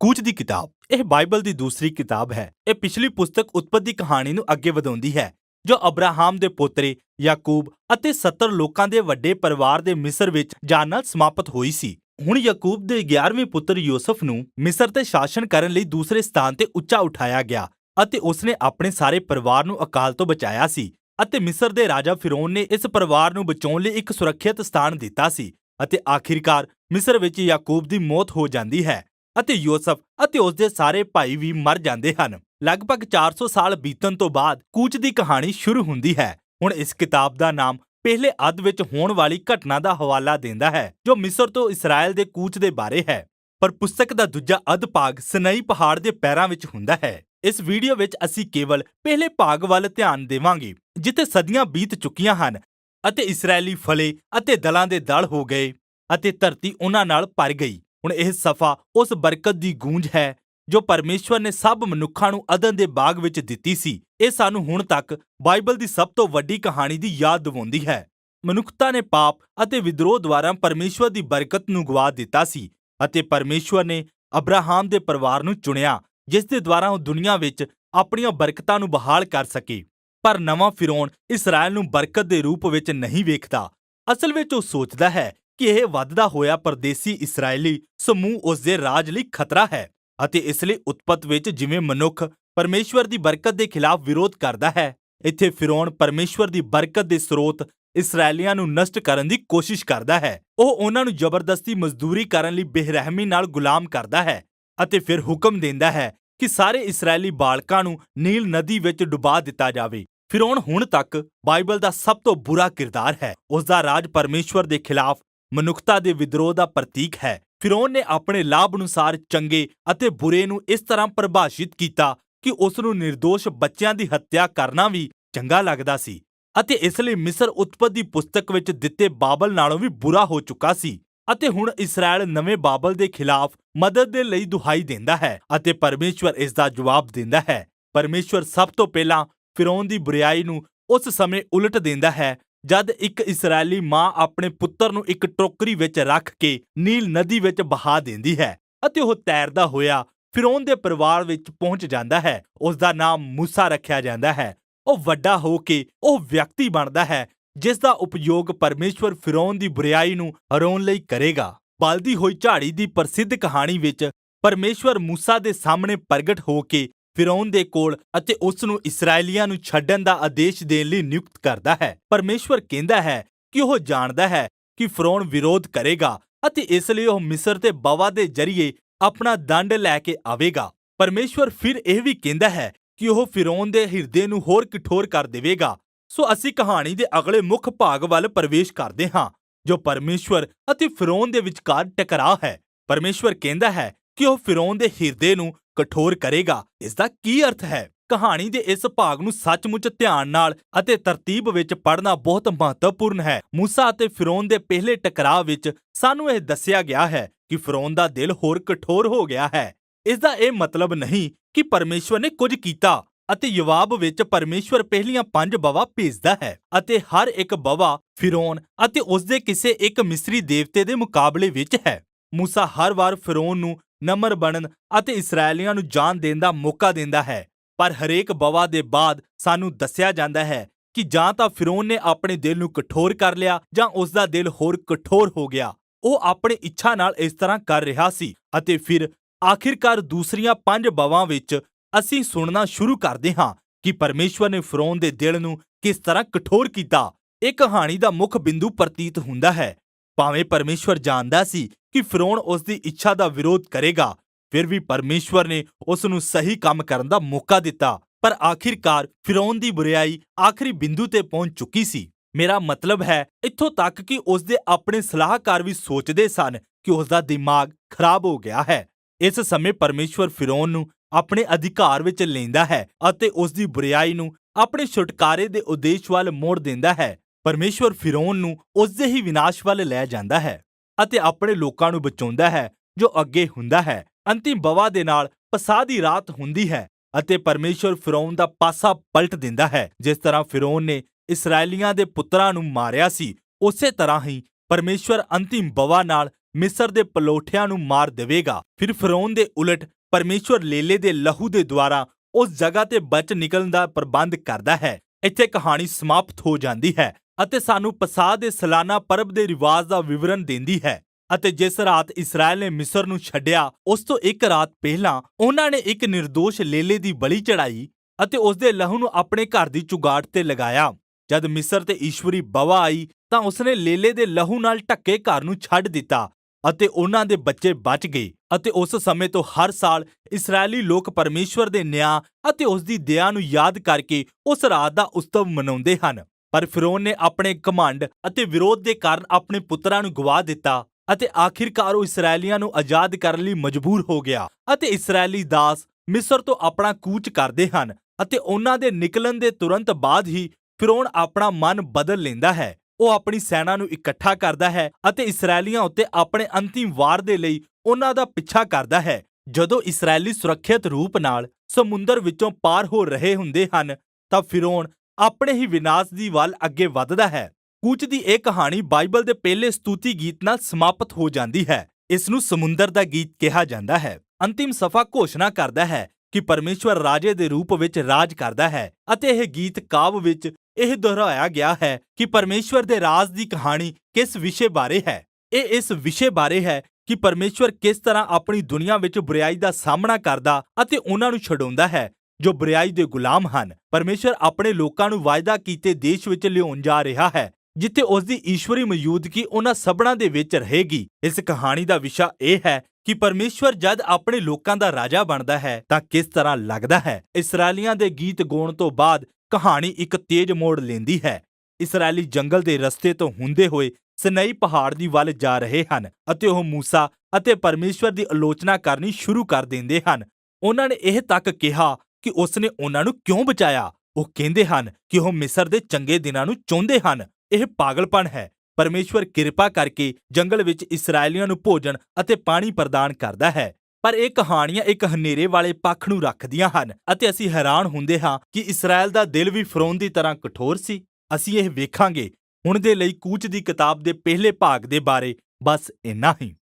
ਕੂਚ ਦੀ ਕਿਤਾਬ। ਇਹ ਬਾਈਬਲ ਦੀ ਦੂਸਰੀ ਕਿਤਾਬ ਹੈ। ਇਹ ਪਿਛਲੀ ਪੁਸਤਕ ਉਤਪਤ ਦੀ ਕਹਾਣੀ ਨੂੰ ਅੱਗੇ ਵਧਾਉਂਦੀ ਹੈ, ਜੋ ਅਬਰਾਹਮ ਦੇ ਪੋਤਰੇ, ਯਾਕੂਬ ਅਤੇ 70 ਲੋਕਾਂ ਦੇ ਵੱਡੇ ਪਰਿਵਾਰ ਦੇ ਮਿਸਰ ਵਿੱਚ ਜਾਣ ਨਾਲ ਸਮਾਪਤ ਹੋਈ ਸੀ। ਹੁਣ ਯਾਕੂਬ ਦੇ 11ਵੇਂ ਪੁੱਤਰ ਯੂਸਫ ਨੂੰ ਮਿਸਰ ਤੇ ਸ਼ਾਸਨ ਕਰਨ ਲਈ ਦੂਸਰੇ ਸਥਾਨ ਤੇ ਉੱਚਾ ਉਠਾਇਆ ਗਿਆ ਅਤੇ ਉਸਨੇ ਆਪਣੇ ਸਾਰੇ ਪਰਿਵਾਰ ਨੂੰ ਅਕਾਲ ਤੋਂ ਬਚਾਇਆ ਸੀ ਅਤੇ ਮਿਸਰ ਦੇ ਰਾਜਾ ਫਿਰੌਨ ਨੇ ਇਸ ਪਰਿਵਾਰ ਨੂੰ ਬਚਾਉਣ ਲਈ ਇੱਕ ਸੁਰੱਖਿਅਤ ਸਥਾਨ ਦਿੱਤਾ ਸੀ ਅਤੇ ਆਖਿਰਕਾਰ ਮਿਸਰ ਵਿੱਚ ਯਾਕੂਬ ਦੀ ਮੌਤ ਹੋ ਜਾਂਦੀ ਹੈ। ਅਤੇ ਯੂਸਫ ਅਤੇ ਉਸ ਦੇ ਸਾਰੇ ਭਾਈ ਵੀ ਮਰ ਜਾਂਦੇ ਹਨ। ਲਗਭਗ 400 ਸਾਲ ਬੀਤਣ ਤੋਂ ਬਾਅਦ ਕੂਚ ਦੀ ਕਹਾਣੀ ਸ਼ੁਰੂ ਹੁੰਦੀ ਹੈ। ਹੁਣ ਇਸ ਕਿਤਾਬ ਦਾ ਨਾਮ ਪਹਿਲੇ ਅੱਧ ਵਿੱਚ ਹੋਣ ਵਾਲੀ ਘਟਨਾ ਦਾ ਹਵਾਲਾ ਦਿੰਦਾ ਹੈ, ਜੋ ਮਿਸਰ ਤੋਂ ਇਸਰਾਇਲ ਦੇ ਕੂਚ ਦੇ ਬਾਰੇ ਹੈ। ਪਰ ਪੁਸਤਕ ਦਾ ਦੂਜਾ ਅੱਧ ਭਾਗ ਸਨਈ ਪਹਾੜ ਦੇ ਪੈਰਾਂ ਵਿੱਚ ਹੁੰਦਾ ਹੈ। ਇਸ ਵੀਡੀਓ ਵਿੱਚ ਅਸੀਂ ਕੇਵਲ ਪਹਿਲੇ ਭਾਗ ਵੱਲ ਧਿਆਨ ਦੇਵਾਂਗੇ, ਜਿੱਥੇ ਸਦੀਆਂ ਬੀਤ ਚੁੱਕੀਆਂ ਹਨ ਅਤੇ ਇਸرائیਲੀ ਫਲੇ ਅਤੇ ਦਲਾਂ ਦੇ ਦਲ ਹੋ ਗਏ ਅਤੇ ਧਰਤੀ ਉਹਨਾਂ ਨਾਲ ਭਰ ਗਈ। ਹੁਣ ਇਹ ਸਫਾ ਉਸ ਬਰਕਤ ਦੀ ਗੂੰਜ ਹੈ ਜੋ ਪਰਮੇਸ਼ਵਰ ਨੇ ਸਭ ਮਨੁੱਖਾਂ ਨੂੰ ਅਦਨ ਦੇ ਬਾਗ ਵਿੱਚ ਦਿੱਤੀ ਸੀ। ਇਹ ਸਾਨੂੰ ਹੁਣ ਤੱਕ ਬਾਈਬਲ ਦੀ ਸਭ ਤੋਂ ਵੱਡੀ ਕਹਾਣੀ ਦੀ ਯਾਦ ਦਿਵਾਉਂਦੀ ਹੈ। ਮਨੁੱਖਤਾ ਨੇ ਪਾਪ ਅਤੇ ਵਿਦਰੋਹ ਦੁਆਰਾ ਪਰਮੇਸ਼ਵਰ ਦੀ ਬਰਕਤ ਨੂੰ ਗਵਾ ਦਿੱਤਾ ਸੀ ਅਤੇ ਪਰਮੇਸ਼ਵਰ ਨੇ ਅਬਰਾਹਾਮ ਦੇ ਪਰਿਵਾਰ ਨੂੰ ਚੁਣਿਆ, ਜਿਸ ਦੇ ਦੁਆਰਾ ਉਹ ਦੁਨੀਆ ਵਿੱਚ ਆਪਣੀਆਂ ਬਰਕਤਾਂ ਨੂੰ ਬਹਾਲ ਕਰ ਸਕੇ। ਪਰ ਨਵਾਂ ਫਿਰੌਨ ਇਸਰਾਇਲ ਨੂੰ ਬਰਕਤ ਦੇ ਰੂਪ ਵਿੱਚ ਨਹੀਂ ਵੇਖਦਾ। ਅਸਲ ਵਿੱਚ ਉਹ ਸੋਚਦਾ ਹੈ ਕਿ ਇਹ ਵੱਧਦਾ ਹੋਇਆ ਪਰਦੇਸੀ ਇਸرائیਲੀ ਸਮੂਹ ਉਸ ਦੇ ਰਾਜ ਲਈ ਖਤਰਾ ਹੈ ਅਤੇ ਇਸ ਲਈ ਉਤਪਤ ਵਿੱਚ ਜਿਵੇਂ ਮਨੁੱਖ ਪਰਮੇਸ਼ਵਰ ਦੀ ਬਰਕਤ ਦੇ ਖਿਲਾਫ ਵਿਰੋਧ ਕਰਦਾ ਹੈ, ਇੱਥੇ ਫਿਰੌਨ ਪਰਮੇਸ਼ਵਰ ਦੀ ਬਰਕਤ ਦੇ ਸਰੋਤ ਇਸرائیਲੀਆਂ ਨੂੰ ਨਸ਼ਟ ਕਰਨ ਦੀ ਕੋਸ਼ਿਸ਼ ਕਰਦਾ ਹੈ। ਉਹ ਉਹਨਾਂ ਨੂੰ ਜ਼ਬਰਦਸਤੀ ਮਜ਼ਦੂਰੀ ਕਰਨ ਲਈ ਬੇਰਹਿਮੀ ਨਾਲ ਗੁਲਾਮ ਕਰਦਾ ਹੈ ਅਤੇ ਫਿਰ ਹੁਕਮ ਦਿੰਦਾ ਹੈ ਕਿ ਸਾਰੇ ਇਸرائیਲੀ ਬਾਲਕਾਂ ਨੂੰ ਨੀਲ ਨਦੀ ਵਿੱਚ ਡੁਬਾ ਦਿੱਤਾ ਜਾਵੇ। ਫਿਰੌਨ ਹੁਣ ਤੱਕ ਬਾਈਬਲ ਦਾ ਸਭ ਤੋਂ ਬੁਰਾ ਕਿਰਦਾਰ ਹੈ। ਉਸ ਦਾ ਰਾਜ ਪਰਮੇਸ਼ਵਰ ਦੇ ਖਿਲਾਫ ਮਨੁੱਖਤਾ ਦੇ ਵਿਦਰੋਹ ਦਾ ਪ੍ਰਤੀਕ ਹੈ। ਫਿਰੌਨ ਨੇ ਆਪਣੇ ਲਾਭ ਅਨੁਸਾਰ ਚੰਗੇ ਅਤੇ ਬੁਰੇ ਨੂੰ ਇਸ ਤਰ੍ਹਾਂ ਪਰਿਭਾਸ਼ਿਤ ਕੀਤਾ ਕਿ ਉਸ ਨੂੰ નિર્ਦੋਸ਼ ਬੱਚਿਆਂ ਦੀ ਹੱਤਿਆ ਕਰਨਾ ਵੀ ਚੰਗਾ ਲੱਗਦਾ ਸੀ ਅਤੇ ਇਸ ਲਈ ਮਿਸਰ ਉਤਪਤ ਦੀ ਪੁਸਤਕ ਵਿੱਚ ਦਿੱਤੇ ਬਾਬਲ ਨਾਲੋਂ ਵੀ ਬੁਰਾ ਹੋ ਚੁੱਕਾ ਸੀ ਅਤੇ ਹੁਣ ਇਸਰਾਇਲ ਨਵੇਂ ਬਾਬਲ ਦੇ ਖਿਲਾਫ ਮਦਦ ਦੇ ਲਈ ਦੁਹਾਈ ਦਿੰਦਾ ਹੈ ਅਤੇ ਪਰਮੇਸ਼ਵਰ ਇਸ ਦਾ ਜਵਾਬ ਦਿੰਦਾ ਹੈ। ਪਰਮੇਸ਼ਵਰ ਸਭ ਤੋਂ ਪਹਿਲਾਂ ਫਿਰੌਨ ਦੀ ਬੁਰੀਾਈ ਨੂੰ ਉਸ ਸਮੇਂ ਉਲਟ ਦਿੰਦਾ ਹੈ ਜਦ ਇੱਕ ਇਸرائیਲੀ ਮਾਂ ਆਪਣੇ ਪੁੱਤਰ ਨੂੰ ਇੱਕ ਟੋਕਰੀ ਵਿੱਚ ਰੱਖ ਕੇ ਨੀਲ ਨਦੀ ਵਿੱਚ ਬਹਾ ਦਿੰਦੀ ਹੈ ਅਤੇ ਉਹ ਤੈਰਦਾ ਹੋਇਆ ਫਿਰੌਨ ਦੇ ਪਰਿਵਾਰ ਵਿੱਚ ਪਹੁੰਚ ਜਾਂਦਾ ਹੈ ਉਸ ਦਾ ਨਾਮ موسی ਰੱਖਿਆ ਜਾਂਦਾ ਹੈ। ਉਹ ਵੱਡਾ ਹੋ ਕੇ ਉਹ ਵਿਅਕਤੀ ਬਣਦਾ ਹੈ, ਜਿਸ ਦਾ ਉਪਯੋਗ ਪਰਮੇਸ਼ਵਰ ਫਿਰੌਨ ਦੀ ਬੁਰੀਾਈ ਨੂੰ ਹਰਾਉਣ ਲਈ ਕਰੇਗਾ। ਬਲਦੀ ਹੋਈ ਝਾੜੀ ਦੀ ਪ੍ਰਸਿੱਧ ਕਹਾਣੀ ਵਿੱਚ ਪਰਮੇਸ਼ਵਰ موسی ਦੇ ਸਾਹਮਣੇ ਪ੍ਰਗਟ ਹੋ ਕੇ ਫਿਰੌਨ ਦੇ ਕੋਲ ਅਤੇ ਉਸ ਨੂੰ ਇਸرائیਲੀਆਂ ਨੂੰ ਛੱਡਣ ਦਾ ਆਦੇਸ਼ ਦੇਣ ਲਈ ਨਿਯੁਕਤ ਕਰਦਾ ਹੈ। ਪਰਮੇਸ਼ਵਰ ਕਹਿੰਦਾ ਹੈ ਕਿ ਉਹ ਜਾਣਦਾ ਹੈ ਕਿ ਫਿਰੌਨ ਵਿਰੋਧ ਕਰੇਗਾ ਅਤੇ ਇਸ ਲਈ ਉਹ ਮਿਸਰ ਤੇ ਬਵਾ ਦੇ ਜ਼ਰੀਏ ਆਪਣਾ ਦੰਡ ਲੈ ਕੇ ਆਵੇਗਾ। ਪਰਮੇਸ਼ਵਰ ਫਿਰ ਇਹ ਵੀ ਕਹਿੰਦਾ ਹੈ ਕਿ ਉਹ ਫਿਰੌਨ ਦੇ ਹਿਰਦੇ ਨੂੰ ਹੋਰ ਕਠੋਰ ਕਰ ਦੇਵੇਗਾ। ਸੋ ਅਸੀਂ ਕਹਾਣੀ ਦੇ ਅਗਲੇ ਮੁੱਖ ਭਾਗ ਵੱਲ ਪ੍ਰਵੇਸ਼ ਕਰਦੇ ਹਾਂ, ਜੋ ਪਰਮੇਸ਼ਵਰ ਅਤੇ ਫਿਰੌਨ ਦੇ ਵਿਚਕਾਰ ਟਕਰਾਅ ਹੈ। ਪਰਮੇਸ਼ਵਰ ਕਹਿੰਦਾ ਹੈ ਕਿ ਉਹ ਫਿਰੌਨ ਦੇ ਹਿਰਦੇ ਨੂੰ ਕਠੋਰ ਕਰੇਗਾ। ਇਸ ਦਾ ਕੀ ਅਰਥ ਹੈ? ਕਹਾਣੀ ਦੇ ਇਸ ਭਾਗ ਨੂੰ ਸੱਚਮੁੱਚ ਧਿਆਨ ਨਾਲ ਅਤੇ ਤਰਤੀਬ ਵਿੱਚ ਪੜ੍ਹਨਾ ਬਹੁਤ ਮਹੱਤਵਪੂਰਨ ਹੈ। ਮੂਸਾ ਅਤੇ ਫਿਰੌਨ ਦੇ ਪਹਿਲੇ ਟਕਰਾਅ ਵਿੱਚ ਸਾਨੂੰ ਇਹ ਦੱਸਿਆ ਗਿਆ ਹੈ ਕਿ ਫਿਰੌਨ ਦਾ ਦਿਲ ਹੋਰ ਕਠੋਰ ਹੋ ਗਿਆ ਹੈ। ਇਸ ਦਾ ਇਹ ਮਤਲਬ ਨਹੀਂ ਕਿ ਪਰਮੇਸ਼ਵਰ ਨੇ ਕੁਝ ਕੀਤਾ ਅਤੇ ਜਵਾਬ ਵਿੱਚ ਪਰਮੇਸ਼ਵਰ ਪਹਿਲੀਆਂ ਪੰਜ ਬਵਾ ਭੇਜਦਾ ਹੈ ਅਤੇ ਹਰ ਇੱਕ ਬਵਾ ਫਿਰੌਨ ਅਤੇ ਉਸ ਦੇ ਕਿਸੇ ਇੱਕ ਮਿਸਰੀ ਦੇਵਤੇ ਦੇ ਮੁਕਾਬਲੇ ਵਿੱਚ ਹੈ। ਮੂਸਾ ਹਰ ਵਾਰ ਫਿਰੌਨ ਨੂੰ ਨਮਰ ਬਣਨ ਅਤੇ ਇਸرائیਲੀਆਂ ਨੂੰ ਜਾਨ ਦੇਣ ਦਾ ਮੌਕਾ ਦਿੰਦਾ ਹੈ। ਪਰ ਹਰੇਕ ਬਵਾ ਦੇ ਬਾਅਦ ਸਾਨੂੰ ਦੱਸਿਆ ਜਾਂਦਾ ਹੈ ਕਿ ਜਾਂ ਤਾਂ ਫਿਰੋਨ ਨੇ ਆਪਣੇ ਦਿਲ ਨੂੰ ਕਠੋਰ ਕਰ ਲਿਆ ਜਾਂ ਉਸ ਦਾ ਦਿਲ ਹੋਰ ਕਠੋਰ ਹੋ ਗਿਆ। ਉਹ ਆਪਣੀ ਇੱਛਾ ਨਾਲ ਇਸ ਤਰ੍ਹਾਂ ਕਰ ਰਿਹਾ ਸੀ ਅਤੇ ਫਿਰ ਆਖਿਰਕਾਰ ਦੂਸਰੀਆਂ ਪੰਜ ਬਵਾਂ ਵਿੱਚ ਅਸੀਂ ਸੁਣਨਾ ਸ਼ੁਰੂ ਕਰਦੇ ਹਾਂ ਕਿ ਪਰਮੇਸ਼ਵਰ ਨੇ ਫਿਰੋਨ ਦੇ ਦਿਲ ਨੂੰ ਕਿਸ ਤਰ੍ਹਾਂ ਕਠੋਰ ਕੀਤਾ। ਇਹ ਕਹਾਣੀ ਦਾ ਮੁੱਖ ਬਿੰਦੂ ਪ੍ਰਤੀਤ ਹੁੰਦਾ ਹੈ। ਭਾਵੇਂ ਪਰਮੇਸ਼ਵਰ ਜਾਣਦਾ ਸੀ ਕਿ ਫਿਰੌਨ ਉਸ ਦੀ ਇੱਛਾ ਦਾ ਵਿਰੋਧ ਕਰੇਗਾ, ਫਿਰ ਵੀ ਪਰਮੇਸ਼ਵਰ ਨੇ ਉਸ ਨੂੰ ਸਹੀ ਕੰਮ ਕਰਨ ਦਾ ਮੌਕਾ ਦਿੱਤਾ। ਪਰ ਆਖਿਰਕਾਰ ਫਿਰੌਨ ਦੀ ਬੁਰੀਾਈ ਆਖਰੀ ਬਿੰਦੂ ਤੇ ਪਹੁੰਚ ਚੁੱਕੀ ਸੀ। ਮੇਰਾ ਮਤਲਬ ਹੈ, ਇੱਥੋਂ ਤੱਕ ਕਿ ਉਸ ਦੇ ਆਪਣੇ ਸਲਾਹਕਾਰ ਵੀ ਸੋਚਦੇ ਸਨ ਕਿ ਉਸ ਦਾ ਦਿਮਾਗ ਖਰਾਬ ਹੋ ਗਿਆ ਹੈ। ਇਸ ਸਮੇਂ ਪਰਮੇਸ਼ਵਰ ਫਿਰੌਨ ਨੂੰ ਆਪਣੇ ਅਧਿਕਾਰ ਵਿੱਚ ਲੈਂਦਾ ਹੈ ਅਤੇ ਉਸ ਦੀ ਬੁਰੀਾਈ ਨੂੰ ਆਪਣੇ ਛੁਟਕਾਰੇ ਦੇ ਉਦੇਸ਼ ਵੱਲ ਮੋੜ ਦਿੰਦਾ ਹੈ। ਪਰਮੇਸ਼ਵਰ ਫਿਰੌਨ ਨੂੰ ਉਸਦੇ ਹੀ ਵਿਨਾਸ਼ ਵੱਲ ਲੈ ਜਾਂਦਾ ਹੈ ਅਤੇ ਆਪਣੇ ਲੋਕਾਂ ਨੂੰ ਬਚਾਉਂਦਾ ਹੈ, ਜੋ ਅੱਗੇ ਹੁੰਦਾ ਹੈ। ਅੰਤਿਮ ਬਵਾ ਦੇ ਨਾਲ ਪਸਾ ਦੀ ਰਾਤ ਹੁੰਦੀ ਹੈ ਅਤੇ ਪਰਮੇਸ਼ਵਰ ਫਿਰੌਨ ਦਾ ਪਾਸਾ ਪਲਟ ਦਿੰਦਾ ਹੈ। ਜਿਸ ਤਰ੍ਹਾਂ ਫਿਰੌਨ ਨੇ ਇਸرائیਲੀਆਂ ਦੇ ਪੁੱਤਰਾਂ ਨੂੰ ਮਾਰਿਆ ਸੀ, ਉਸੇ ਤਰ੍ਹਾਂ ਹੀ ਪਰਮੇਸ਼ਵਰ ਅੰਤਿਮ ਬਵਾ ਨਾਲ ਮਿਸਰ ਦੇ ਪਲੋਠਿਆਂ ਨੂੰ ਮਾਰ ਦੇਵੇਗਾ। ਫਿਰ ਫਿਰੌਨ ਦੇ ਉਲਟ ਪਰਮੇਸ਼ਵਰ ਲੇਲੇ ਦੇ ਲਹੂ ਦੇ ਦੁਆਰਾ ਉਸ ਜਗ੍ਹਾ ਤੇ ਬਚ ਨਿਕਲਣ ਦਾ ਪ੍ਰਬੰਧ ਕਰਦਾ ਹੈ। ਇੱਥੇ ਕਹਾਣੀ ਸਮਾਪਤ ਹੋ ਜਾਂਦੀ ਹੈ। ਅਤੇ ਸਾਨੂੰ ਪਸਾਹ ਦੇ ਸਾਲਾਨਾ ਪਰਬ ਦੇ ਰਿਵਾਜ ਦਾ ਵਿਵਰਣ ਦਿੰਦੀ ਹੈ। ਅਤੇ ਜਿਸ ਰਾਤ ਇਸਰਾਇਲ ਨੇ ਮਿਸਰ ਨੂੰ ਛੱਡਿਆ, ਉਸ ਤੋਂ ਇੱਕ ਰਾਤ ਪਹਿਲਾਂ ਉਹਨਾਂ ਨੇ ਇੱਕ નિર્ਦੋਸ਼ ਲੇਲੇ ਦੀ ਬਲੀ ਚੜਾਈ ਅਤੇ ਉਸ ਦੇ ਲਹੂ ਨੂੰ ਆਪਣੇ ਘਰ ਦੀ ਚੁਗਾੜ ਤੇ ਲਗਾਇਆ। ਜਦ ਮਿਸਰ ਤੇ ਈਸ਼ਵਰੀ ਬਵਾ ਆਈ, ਤਾਂ ਉਸਨੇ ਲੇਲੇ ਦੇ ਲਹੂ ਨਾਲ ਢੱਕੇ ਘਰ ਨੂੰ ਛੱਡ ਦਿੱਤਾ ਅਤੇ ਉਹਨਾਂ ਦੇ ਬੱਚੇ ਬਚ ਗਏ ਅਤੇ ਉਸ ਸਮੇਂ ਤੋਂ ਹਰ ਸਾਲ ਇਸرائیਲੀ ਲੋਕ ਪਰਮੇਸ਼ਵਰ ਦੇ ਨਿਆਂ ਅਤੇ ਉਸ ਦੀ ਦਇਆ ਨੂੰ ਯਾਦ ਕਰਕੇ ਉਸ ਰਾਤ ਦਾ ਉਤਸਵ ਮਨਾਉਂਦੇ ਹਨ। ਪਰ ਫਿਰੌਨ ਨੇ ਆਪਣੇ ਕਮੰਡ ਅਤੇ ਵਿਰੋਧ ਦੇ ਕਾਰਨ ਆਪਣੇ ਪੁੱਤਰਾਂ ਨੂੰ ਗਵਾ ਦਿੱਤਾ ਅਤੇ ਆਖਿਰਕਾਰ ਉਹ ਇਸرائیਲੀਆਂ ਨੂੰ ਆਜ਼ਾਦ ਕਰਨ ਲਈ ਮਜਬੂਰ ਹੋ ਗਿਆ ਅਤੇ ਇਸرائیਲੀ ਦਾਸ ਮਿਸਰ ਤੋਂ ਆਪਣਾ ਕੂਚ ਕਰਦੇ ਹਨ ਅਤੇ ਉਹਨਾਂ ਦੇ ਨਿਕਲਣ ਦੇ ਤੁਰੰਤ ਬਾਅਦ ਹੀ ਫਿਰੌਨ ਆਪਣਾ ਮਨ ਬਦਲ ਲੈਂਦਾ ਹੈ। ਉਹ ਆਪਣੀ ਸੈਨਾ ਨੂੰ ਇਕੱਠਾ ਕਰਦਾ ਹੈ ਅਤੇ ਇਸرائیਲੀਆਂ ਉੱਤੇ ਆਪਣੇ ਅੰਤਿਮ ਵਾਰ ਦੇ ਲਈ ਉਹਨਾਂ ਦਾ ਪਿੱਛਾ ਕਰਦਾ ਹੈ। ਜਦੋਂ ਇਸرائیਲੀ ਸੁਰੱਖਿਅਤ ਰੂਪ ਨਾਲ ਸਮੁੰਦਰ ਵਿੱਚੋਂ ਪਾਰ ਹੋ ਰਹੇ ਹੁੰਦੇ ਹਨ ਤਾਂ ਫਿਰੌਨ ਆਪਣੇ ਹੀ ਵਿਨਾਸ਼ ਦੀ ਵੱਲ ਅੱਗੇ ਵੱਧਦਾ ਹੈ। ਕੂਚ ਦੀ ਇਹ ਕਹਾਣੀ ਬਾਈਬਲ ਦੇ ਪਹਿਲੇ ਸਤੂਤੀ ਗੀਤ ਨਾਲ ਸਮਾਪਤ ਹੋ ਜਾਂਦੀ ਹੈ। ਇਸ ਨੂੰ ਸਮੁੰਦਰ ਦਾ ਗੀਤ ਕਿਹਾ ਜਾਂਦਾ ਹੈ। ਅੰਤਿਮ ਸਫਾ ਘੋਸ਼ਣਾ ਕਰਦਾ ਹੈ ਕਿ ਪਰਮੇਸ਼ਵਰ ਰਾਜੇ ਦੇ ਰੂਪ ਵਿੱਚ ਰਾਜ ਕਰਦਾ ਹੈ ਅਤੇ ਇਹ ਗੀਤ ਕਾਵ ਵਿੱਚ ਇਹ ਦੁਹਰਾਇਆ ਗਿਆ ਹੈ ਕਿ ਪਰਮੇਸ਼ਵਰ ਦੇ ਰਾਜ ਦੀ ਕਹਾਣੀ ਕਿਸ ਵਿਸ਼ੇ ਬਾਰੇ ਹੈ। ਇਹ ਇਸ ਵਿਸ਼ੇ ਬਾਰੇ ਹੈ ਕਿ ਪਰਮੇਸ਼ਵਰ ਕਿਸ ਤਰ੍ਹਾਂ ਆਪਣੀ ਦੁਨੀਆ ਵਿੱਚ ਬੁਰਾਈ ਦਾ ਸਾਹਮਣਾ ਕਰਦਾ ਅਤੇ ਉਹਨਾਂ ਨੂੰ ਛਡਾਉਂਦਾ ਹੈ ਜੋ ਬਰਿਆਈ ਦੇ ਗੁਲਾਮ ਹਨ। ਪਰਮੇਸ਼ਰ ਆਪਣੇ ਲੋਕਾਂ ਨੂੰ ਵਾਅਦਾ ਕੀਤੇ ਦੇਸ਼ ਵਿੱਚ ਲਿਆਉਣ ਜਾ ਰਿਹਾ ਹੈ, ਜਿੱਥੇ ਉਸ ਦੀ ਈਸ਼ਵਰੀ ਮੌਜੂਦਗੀ ਉਹਨਾਂ ਸਭਨਾਂ ਦੇ ਵਿੱਚ ਰਹੇਗੀ। ਇਸ ਕਹਾਣੀ ਦਾ ਵਿਸ਼ਾ ਇਹ ਹੈ ਕਿ ਪਰਮੇਸ਼ਵਰ ਜਦ ਆਪਣੇ ਲੋਕਾਂ ਦਾ ਰਾਜਾ ਬਣਦਾ ਹੈ, ਤਾਂ ਕਿਸ ਤਰ੍ਹਾਂ ਲੱਗਦਾ ਹੈ? ਇਸرائیਲੀਆਂ ਦੇ ਗੀਤ ਗਾਉਣ ਤੋਂ ਬਾਅਦ ਕਹਾਣੀ ਇੱਕ ਤੇਜ਼ ਮੋੜ ਲੈਂਦੀ ਹੈ। ਇਸرائیਲੀ ਜੰਗਲ ਦੇ ਰਸਤੇ ਤੋਂ ਹੁੰਦੇ ਹੋਏ ਸਨਈ ਪਹਾੜ ਦੀ ਵੱਲ ਜਾ ਰਹੇ ਹਨ ਅਤੇ ਉਹ موسی ਅਤੇ ਪਰਮੇਸ਼ਵਰ ਦੀ ਆਲੋਚਨਾ ਕਰਨੀ ਸ਼ੁਰੂ ਕਰ ਦਿੰਦੇ ਹਨ। ਉਹਨਾਂ ਨੇ ਇਹ ਤੱਕ ਕਿਹਾ ਕਿ ਉਸ ਨੇ ਉਹਨਾਂ ਨੂੰ ਕਿਉਂ ਬਚਾਇਆ? ਉਹ ਕਹਿੰਦੇ ਹਨ ਕਿ ਉਹ ਮਿਸਰ ਦੇ ਚੰਗੇ ਦਿਨਾਂ ਨੂੰ ਚਾਹੁੰਦੇ ਹਨ। ਇਹ ਪਾਗਲਪਣ ਹੈ। ਪਰਮੇਸ਼ਵਰ ਕਿਰਪਾ ਕਰਕੇ ਜੰਗਲ ਵਿੱਚ ਇਸرائیਲੀਆਂ ਨੂੰ ਭੋਜਨ ਅਤੇ ਪਾਣੀ ਪ੍ਰਦਾਨ ਕਰਦਾ ਹੈ। ਪਰ ਇਹ ਕਹਾਣੀਆਂ ਇੱਕ ਹਨੇਰੇ ਵਾਲੇ ਪੱਖ ਨੂੰ ਰੱਖਦੀਆਂ ਹਨ ਅਤੇ ਅਸੀਂ ਹੈਰਾਨ ਹੁੰਦੇ ਹਾਂ ਕਿ ਇਸਰਾਇਲ ਦਾ ਦਿਲ ਵੀ ਫਰੋਨ ਦੀ ਤਰ੍ਹਾਂ ਕਠੋਰ ਸੀ। ਅਸੀਂ ਇਹ ਵੇਖਾਂਗੇ। ਹੁਣ ਦੇ ਲਈ ਕੂਚ ਦੀ ਕਿਤਾਬ ਦੇ ਪਹਿਲੇ ਭਾਗ ਦੇ ਬਾਰੇ ਬਸ ਇੰਨਾ ਹੀ।